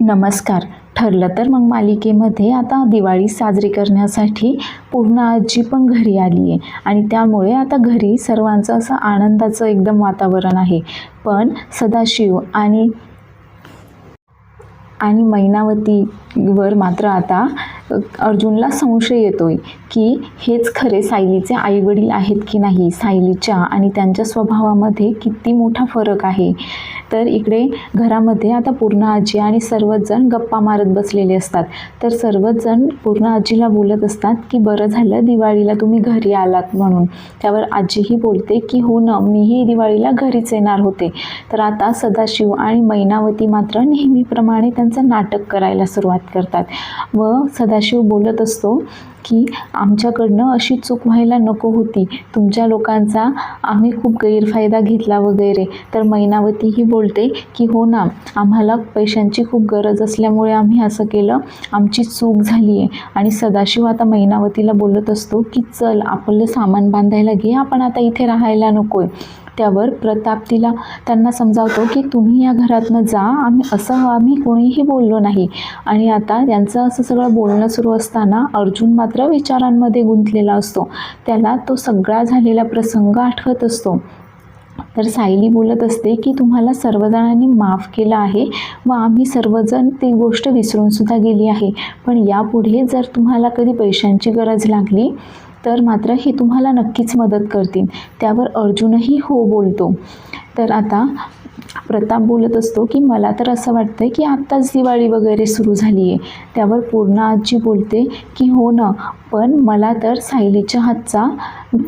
नमस्कार. ठरलं तर मग मालिकेमध्ये आता दिवाळी साजरी करण्यासाठी पूर्ण आजी पण घरी आली आहे. आणि त्यामुळे आता घरी सर्वांचं असं आनंदाचं एकदम वातावरण आहे. पण सदाशिव आणि आणि मैनावतीवर मात्र आता अर्जुनला संशय येतोय की हेच खरे सायलीचे आईवडील आहेत की नाही? सायलीच्या आणि त्यांच्या स्वभावामध्ये किती मोठा फरक आहे? तर इकडे घरामध्ये आता पूर्ण आजी आणि सर्वच जण गप्पा मारत बसलेले असतात. तर सर्वच जण पूर्ण आजीला बोलत असतात की बरं झालं दिवाळीला तुम्ही घरी आलात म्हणून. त्यावर आजीही बोलते की हो ना मीही दिवाळीला घरीच येणार होते. तर आता सदाशिव आणि मैनावती मात्र नेहमीप्रमाणे त्यांचं नाटक करायला सुरुवात करतात व सदा सदाशिव बोलत असतो की आमच्याकडनं अशी चूक व्हायला नको होती. तुमच्या लोकांचा आम्ही खूप गैरफायदा घेतला वगैरे. तर मैनावती ही बोलते की हो ना आम्हाला पैशांची खूप गरज असल्यामुळे आम्ही असं केलं. आमची चूक झाली आहे आणि सदाशिव आता मैनावतीला बोलत असतो की चल आपलं सामान बांधायला घे. आपण आता इथे राहायला नको आहे त्यावर प्रताप तिला त्यांना समजावतो की तुम्ही या घरातनं जा आम्ही असं आम्ही कोणीही बोललो नाही. आणि आता यांचं असं सगळं बोलणं सुरू असताना अर्जुन मात्र विचारांमध्ये गुंतलेला असतो. त्याला तो सगळा झालेला प्रसंग आठवत असतो. तर सायली बोलत असते की तुम्हाला सर्वजणांनी माफ केलं आहे व आम्ही सर्वजण ती गोष्ट विसरूनसुद्धा गेली आहे. पण यापुढे जर तुम्हाला कधी पैशांची गरज लागली तर मात्र हे तुम्हाला नक्कीच मदत करतील. त्यावर अर्जुनही हो बोलतो. तर आता प्रताप बोलत असतो की मला तर असं वाटतं की आत्ताच दिवाळी वगैरे सुरू झाली आहे त्यावर पूर्ण आजी बोलते की हो ना पण मला तर सायलीच्या हातचा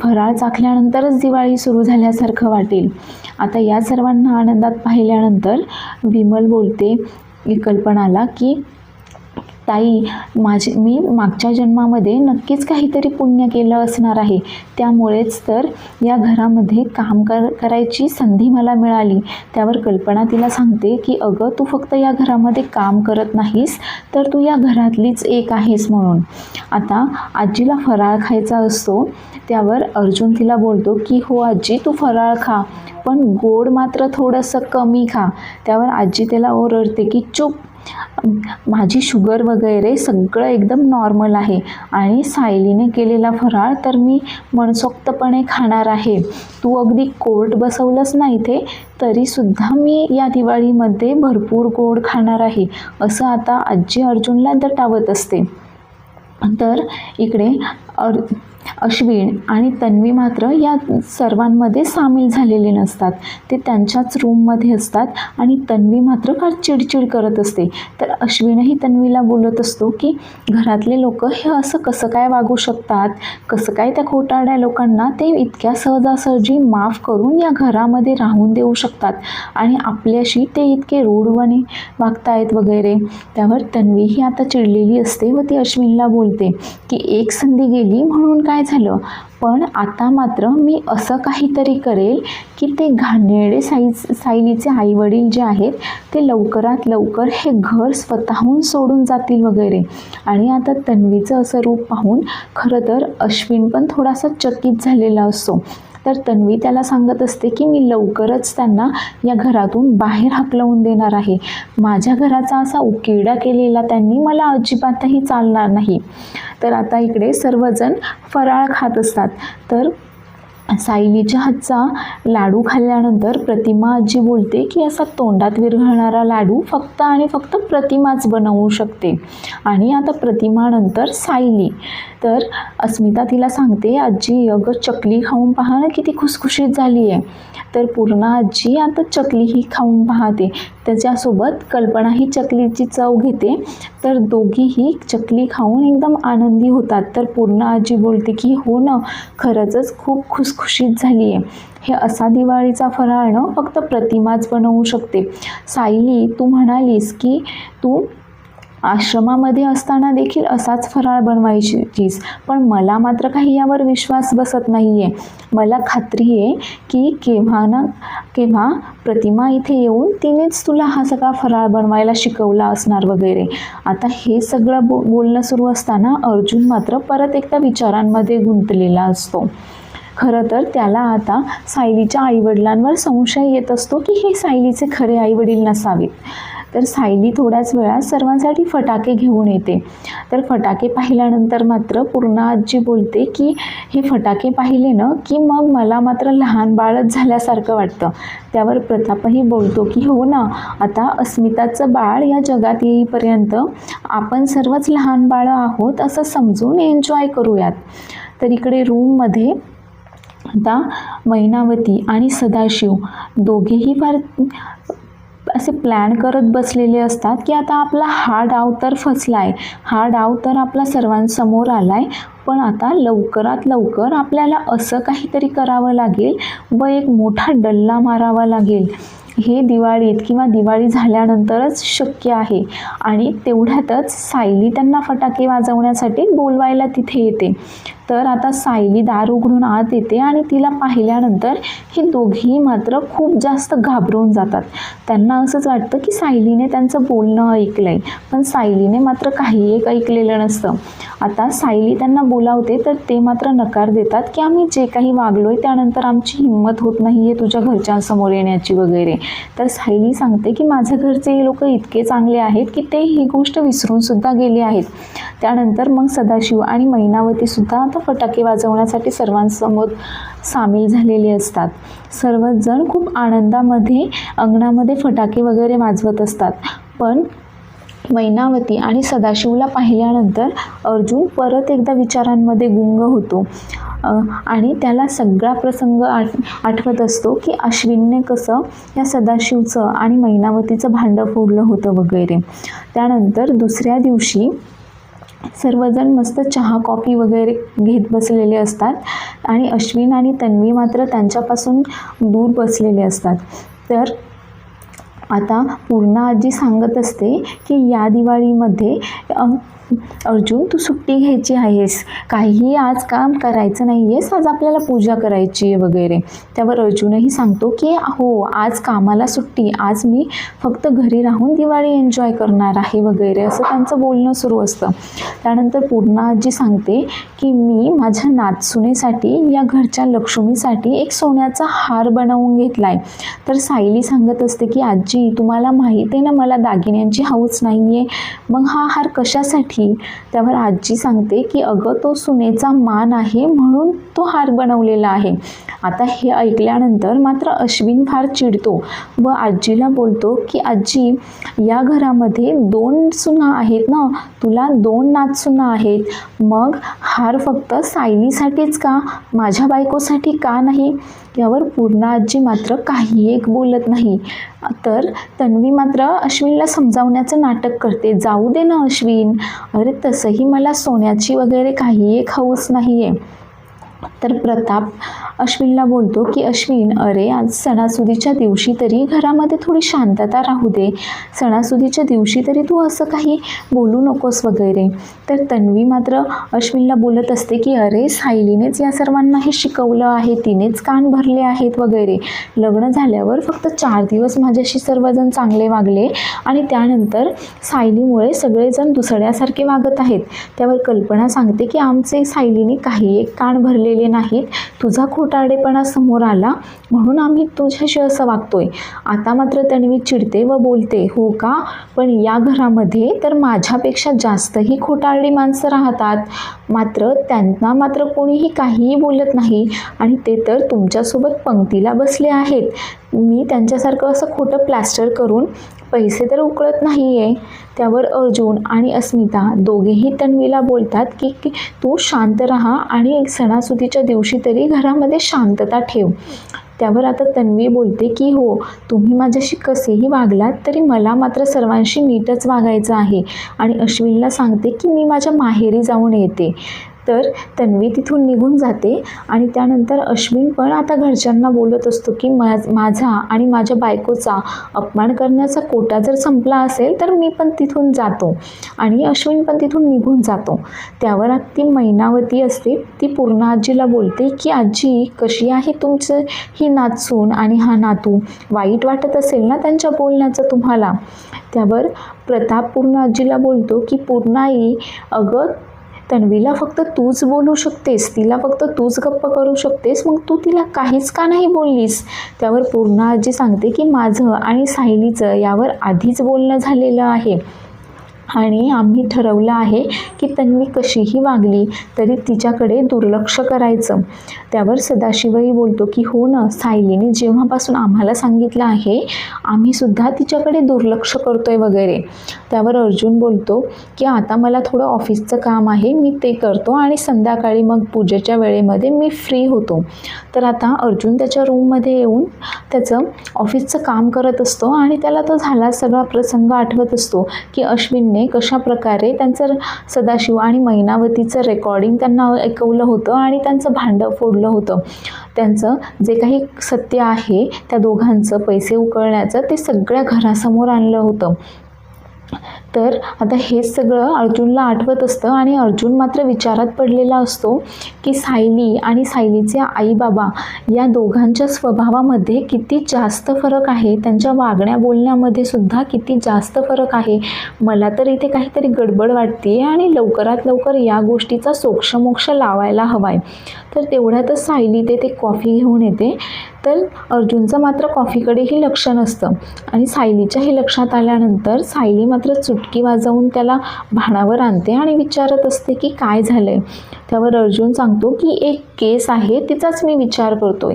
फराळ चाखल्यानंतरच दिवाळी सुरू झाल्यासारखं वाटेल. आता या सर्वांना आनंदात पाहिल्यानंतर विमल बोलते कल्पनाला की ताई माझे मी मागच्या जन्मामध्ये नक्कीच काहीतरी पुण्य केलं असणार आहे. त्यामुळेच तर या घरामध्ये काम कर करायची संधी मला मिळाली. त्यावर कल्पना तिला सांगते की अगं तू फक्त या घरामध्ये काम करत नाहीस तर तू या घरातलीच एक आहेस म्हणून. आता आजीला फराळ खायचा असतो त्यावर अर्जुन तिला बोलतो की हो आजी तू फराळ खा पण गोड मात्र थोडंसं कमी खा. त्यावर आजी त्याला ओरडते की चूप माझी शुगर वगैरे सगळं एकदम नॉर्मल आहे. आणि सायलीने केलेला फराळ तर मी मनसोक्तपणे खाणार आहे. तू अगदी कोर्ट बसवलंच नाही ते तरीसुद्धा मी या दिवाळीमध्ये भरपूर गोड खाणार आहे असं आता आजी अर्जुनला दटावत असते. तर इकडे अर अश्विन आणि तन्वी मात्र या सर्वांमध्ये सामील झालेले नसतात. ते त्यांच्याच रूममध्ये असतात आणि तन्वी मात्र फार चिडचिड करत असते. तर अश्विनही तन्वीला बोलत असतो की घरातले लोक हे असं कसं काय वागू शकतात? कसं काय त्या खोटाड्या लोकांना ते इतक्या सहजासहजी माफ करून या घरामध्ये राहून देऊ शकतात? आणि आपल्याशी ते इतके रूढवणे वागतायत वगैरे. त्यावर तन्वी ही आता चिडलेली असते व ती अश्विनला बोलते की एक संधी गेली म्हणून काय काय झालं? पण आता मात्र मी असं काहीतरी करेल की ते घाणेरडे साई सायलीचे आईवडील जे आहेत ते लवकरात लवकर हे घर स्वतःहून सोडून जातील वगैरे. आणि आता तन्वीचं असं रूप पाहून खरं तर अश्विन पण थोडासा चकित झालेला असतो. तर तन्वी त्याला सांगत असते की मी लवकरच त्यांना या घरातून बाहेर हकलवून देणार आहे. माझ्या घराचा असा उकिरडा केलेला त्यांनी मला अजिबातही चालणार नाही. तर आता इकडे सर्वजण फराळ खात असतात. तर सायलीच्या हातचा लाडू खाल्ल्यानंतर प्रतिमा आजी बोलते की असा तोंडात विरघळणारा लाडू फक्त आणि फक्त प्रतिमाच बनवू शकते. आणि आता प्रतिमानंतर सायली. तर अस्मिता तिला सांगते आजी अगं चकली खाऊन पहा ना किती खुसखुशीत झाली आहे तर पूर्ण आजी आता चकली ही खाऊन पाहते. त्याच्यासोबत कल्पना ही चकलीची चव घेते. तर दोघीही चकली खाऊन एकदम आनंदी होतात. तर पूर्ण आजी बोलते की हो ना खरंच खूप खुसखुशीत झाली आहे हे असा दिवाळीचा फराळ न फक्त प्रतिमाच बनवू शकते. सायली तू म्हणालीस की तू आश्रमामध्ये असताना देखील असाच फराळ बनवायचीस पण मला मात्र काही यावर विश्वास बसत नाही आहे मला खात्री आहे की केव्हा ना केव्हा प्रतिमा इथे येऊन तिनेच तुला हा सगळा फराळ बनवायला शिकवला असणार वगैरे. आता हे सगळं बो बोलणं सुरू असताना अर्जुन मात्र परत एकदा विचारांमध्ये गुंतलेला असतो. खरं तर त्याला आता सायलीच्या आईवडिलांवर संशय येत असतो की हे सायलीचे खरे आईवडील नसावेत. तर सायली थोड्याच वेळात सर्वांसाठी फटाके घेऊन येते. तर फटाके पाहिल्यानंतर मात्र पूर्ण आजी बोलते की हे फटाके पाहिले ना की मग मला मात्र लहान बाळच झाल्यासारखं वाटतं. त्यावर प्रतापही बोलतो की हो ना आता अस्मिताचं बाळ या जगात येईपर्यंत आपण सर्वच लहान बाळं आहोत असं समजून एन्जॉय करूयात. तर इकडे रूममध्ये आता मैनावती आणि सदाशिव दोघेही फार असे प्लॅन करत बसलेले असतात की आता आपला हा डाव तर फसला आहे हा डाव तर आपला सर्वांसमोर आला आहे पण आता लवकरात लवकर आपल्याला असं काहीतरी करावं लागेल व एक मोठा डल्ला मारावा लागेल. हे दिवाळीत किंवा दिवाळी झाल्यानंतरच शक्य आहे आणि तेवढ्यातच सायली त्यांना फटाके वाजवण्यासाठी बोलवायला तिथे येते. तर आता सायली दार उघडून आत येते आणि तिला पाहिल्यानंतर हे दोघेही मात्र खूप जास्त घाबरून जातात. त्यांना असंच वाटतं की सायलीने त्यांचं बोलणं ऐकलं आहे पण सायलीने मात्र काही एक ऐकलेलं नसतं. आता सायली त्यांना बोलावते तर ते मात्र नकार देतात की आम्ही जे काही वागलो आहे त्यानंतर आमची हिंमत होत नाही आहे तुझ्या घरच्यांसमोर येण्याची वगैरे. तर सायली सांगते की माझ्या घरचे हे लोक इतके चांगले आहेत की ते ही गोष्ट विसरून सुद्धा गेले आहेत. त्यानंतर मग सदाशिव आणि मैनावतीसुद्धा आता फटाके वाजवण्यासाठी सर्वांसमोर सामील झालेले असतात. सर्वजण खूप आनंदामध्ये अंगणामध्ये फटाके वगैरे वाजवत असतात. पण मैनावती आणि सदाशिवला पाहिल्यानंतर अर्जुन परत एकदा विचारांमध्ये गुंग होतो. आणि त्याला सगळा प्रसंग आठ आठवत असतो की अश्विनने कसं या सदाशिवचं आणि मैनावतीचं भांडं फोडलं होतं वगैरे. त्यानंतर दुसऱ्या दिवशी सर्वजण मस्त चहा कॉफी वगैरे घेत बसलेले असतात. आणि अश्विन आणि तन्वी मात्र त्यांच्यापासून दूर बसलेले असतात. तर आता पूर्णा आजी सांगत असते की या दिवाळीमध्ये अर्जुन तू सुट्टी घ्यायची आहेस. काहीही आज काम करायचं नाही आहेस आज आपल्याला पूजा करायची आहे वगैरे. त्यावर अर्जुनही सांगतो की हो आज कामाला सुट्टी आज मी फक्त घरी राहून दिवाळी एन्जॉय करणार आहे वगैरे असं त्यांचं बोलणं सुरू असतं. त्यानंतर पूर्ण आजी सांगते की मी माझ्या नातसुनेसाठी या घरच्या लक्ष्मीसाठी एक सोन्याचा हार बनवून घेतला आहे तर सायली सांगत असते की आजी तुम्हाला माहीत आहे ना मला दागिन्यांची हौच नाही आहे मग हा हार कशासाठी त्यावर आजी सांगते की अगं तो सुनेचा मान आहे म्हणून तो हार बनवलेला आहे. आता हे ऐकल्यानंतर मात्र अश्विन फार चिडतो व आजीला बोलतो की आजी या घरामध्ये दोन सुना आहेत ना? तुला दोन नातसुना आहेत. मग हार फक्त सायलीसाठीच का? माझ्या बायकोसाठी का नाही? यावर पूर्ण आजी मात्र काही एक बोलत नाही. तर तन्वी मात्र अश्विनला समजावण्याचं नाटक करते. जाऊ दे ना अश्विन. अरे तसंही मला सोन्याची वगैरे काही एक हौस नाही आहे तर प्रताप अश्विनला बोलतो की अश्विन अरे आज सणासुदीच्या दिवशी तरी घरामध्ये थोडी शांतता राहू दे. सणासुदीच्या दिवशी तरी तू असं काही बोलू नकोस वगैरे. तर तन्वी मात्र अश्विनला बोलत असते की अरे सायलीनेच या सर्वांना हे शिकवलं आहे. तिनेच कान भरले आहेत वगैरे. लग्न झाल्यावर फक्त चार दिवस माझ्याशी सर्वजण चांगले वागले आणि त्यानंतर सायलीमुळे सगळेजण दुसऱ्यासारखे वागत आहेत. त्यावर कल्पना सांगते की आमचे सायलीने काही एक कान भरले केलेले नाहीत. तुझा खोटारडेपणा समोर आला म्हणून आम्ही तुझ्याशी असं वागतोय. आता मात्र तन्वी चिडते व बोलते हो का? पण या घरामध्ये तर माझ्यापेक्षा जास्तही खोटारडी माणसं राहतात. मात्र त्यांना मात्र कोणीही काहीही बोलत नाही आणि ते तर तुमच्यासोबत पंक्तीला बसले आहेत. मी त्यांच्यासारखं असं खोटं प्लॅस्टर करून पैसे तर उकळत नाही आहे त्यावर अर्जुन आणि अस्मिता दोघेही तन्वीला बोलतात की की तू शांत राहा आणि सणासुदीच्या दिवशी तरी घरामध्ये शांतता ठेव. त्यावर आता तन्वी बोलते की हो तुम्ही माझ्याशी कसेही वागलात तरी मला मात्र सर्वांशी नीटच वागायचं आहे. आणि अश्विनला सांगते की मी माझ्या माहेरी जाऊन येते. तर तन्वी तिथून निघून जाते आणि त्यानंतर अश्विन पण आता घरच्यांना बोलत असतो की माझ माझा आणि माझ्या बायकोचा अपमान करण्याचा कोटा जर संपला असेल तर मी पण तिथून जातो आणि अश्विन पण तिथून निघून जातो. त्यावर ती मैनावती असते. ती पूर्ण आजीला बोलते की आजी कशी आहे तुमचं ही नाचून आणि हा नातू? वाईट वाटत असेल ना त्यांच्या बोलण्याचं तुम्हाला? त्यावर प्रताप पूर्ण आजीला बोलतो की पूर्णाई अगं तन्वीला फक्त तूच बोलू शकतेस तिला फक्त तूच गप्प करू शकतेस मग तू तिला काहीच का नाही बोललीस? त्यावर पूर्ण आजी सांगते की माझं आणि सायलीचं यावर आधीच बोलणं झालेलं आहे. आणि आम्ही ठरवलं आहे की तन्वी कशीही वागली तरी तिच्याकडे दुर्लक्ष करायचं. त्यावर सदाशिवही बोलतो की हो ना सायलीने जेव्हापासून आम्हाला सांगितलं आहे आम्ही सुद्धा तिच्याकडे दुर्लक्ष करतोय वगैरे. त्यावर अर्जुन बोलतो की आता मला थोडं ऑफिसचं काम आहे मी ते करतो आणि संध्याकाळी मग पूजेच्या वेळेमध्ये मी फ्री होतो. तर आता अर्जुन त्याच्या रूममध्ये येऊन त्याचं ऑफिसचं काम करत असतो आणि त्याला तो झाला सगळा प्रसंग आठवत असतो की अश्विनने कशा प्रकारे त्यांचं सदाशिव आणि मैनावतीचं रेकॉर्डिंग त्यांना ऐकवलं होतं आणि त्यांचं भांडं फोडलं होतं. त्यांचं जे काही सत्य आहे त्या दोघांचं पैसे उकळण्याचं ते सगळ्या घरासमोर आणलं होतं. तर आता हे सगळं अर्जुनला आठवत असतं आणि अर्जुन मात्र विचारात पडलेला असतो की सायली आणि सायलीचे आई बाबा या दोघांच्या स्वभावामध्ये किती जास्त फरक आहे? त्यांच्या वागण्या बोलण्यामध्ये सुद्धा किती जास्त फरक आहे? मला तर इथे काहीतरी गडबड वाटते आणि लवकरात लवकर या गोष्टीचा सोक्षमोक्ष लावायला हवा आहे तर तेवढ्यातच सायली ते ते कॉफी घेऊन येते. तर अर्जुनचं मात्र कॉफीकडेही लक्ष नसतं. आणि सायलीच्याही लक्षात आल्यानंतर सायली मात्र चुटकी वाजवून त्याला भाणावर आणते आणि विचारत असते की काय झालं आहे त्यावर अर्जुन सांगतो की एक केस आहे तिचाच मी विचार करतोय.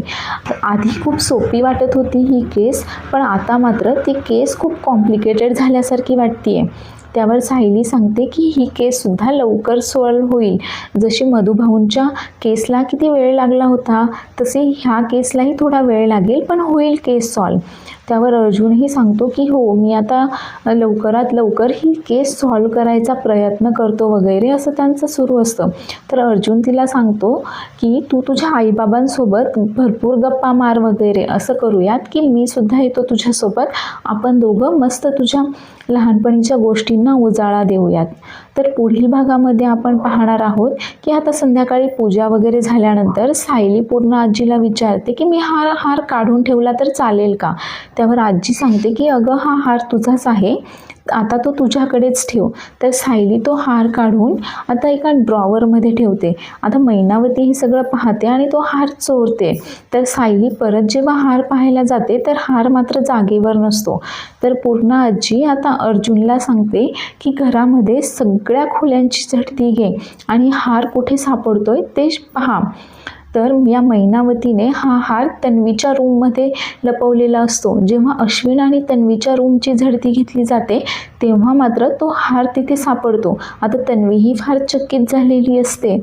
आधी खूप सोपी वाटत होती ही केस पण आता मात्र ती केस खूप कॉम्प्लिकेटेड झाल्यासारखी वाटते आहे त्यावर सायली सांगते की ही केससुद्धा लवकर सॉल्व होईल. जशी मधुभाऊंच्या केसला किती वेळ लागला होता तसे ह्या केसलाही थोडा वेळ लागेल पण होईल केस सॉल्व. त्यावर अर्जुनही सांगतो की हो मी आता लवकरात लवकर ही केस सॉल्व करायचा प्रयत्न करतो वगैरे असं त्यांचं सुरू असतं. तर अर्जुन तिला सांगतो की तू तुझ्या आईबाबांसोबत भरपूर गप्पा मार वगैरे असं करूयात की मी सुद्धा येतो तुझ्यासोबत. आपण दोघं मस्त तुझ्या लहानपणीच्या गोष्टींना उजाळा देऊयात. तर पुढील भागामध्ये आपण पाहणार आहोत की आता संध्याकाळी पूजा वगैरे झाल्यानंतर सायली पूर्ण आजीला विचारते की मी हार हार काढून ठेवला तर चालेल का? त्यावर आजी सांगते की अगं हा हार तुझाच आहे. आता तो तुझ्याकडेच ठेव. तर सायली तो हार काढून आता एका ड्रॉवरमध्ये ठेवते. आता मैनावती हे सगळं पाहते आणि तो हार चोरते. तर सायली परत जेव्हा हार पाहायला जाते तर हार मात्र जागेवर नसतो. तर पूर्ण आजी आता अर्जुनला सांगते की घरामध्ये सगळ्या खोल्यांची झटती घे आणि हार कुठे सापडतोय ते पहा. तर या मैनावतीने हा हार तन्वीच्या रूममध्ये लपवलेला असतो. जेव्हा अश्विन आणि तन्वीच्या रूमची झडती घेतली जाते तेव्हा मात्र तो हार तिथे सापडतो. आता तन्वी ही फार चकित झालेली असते.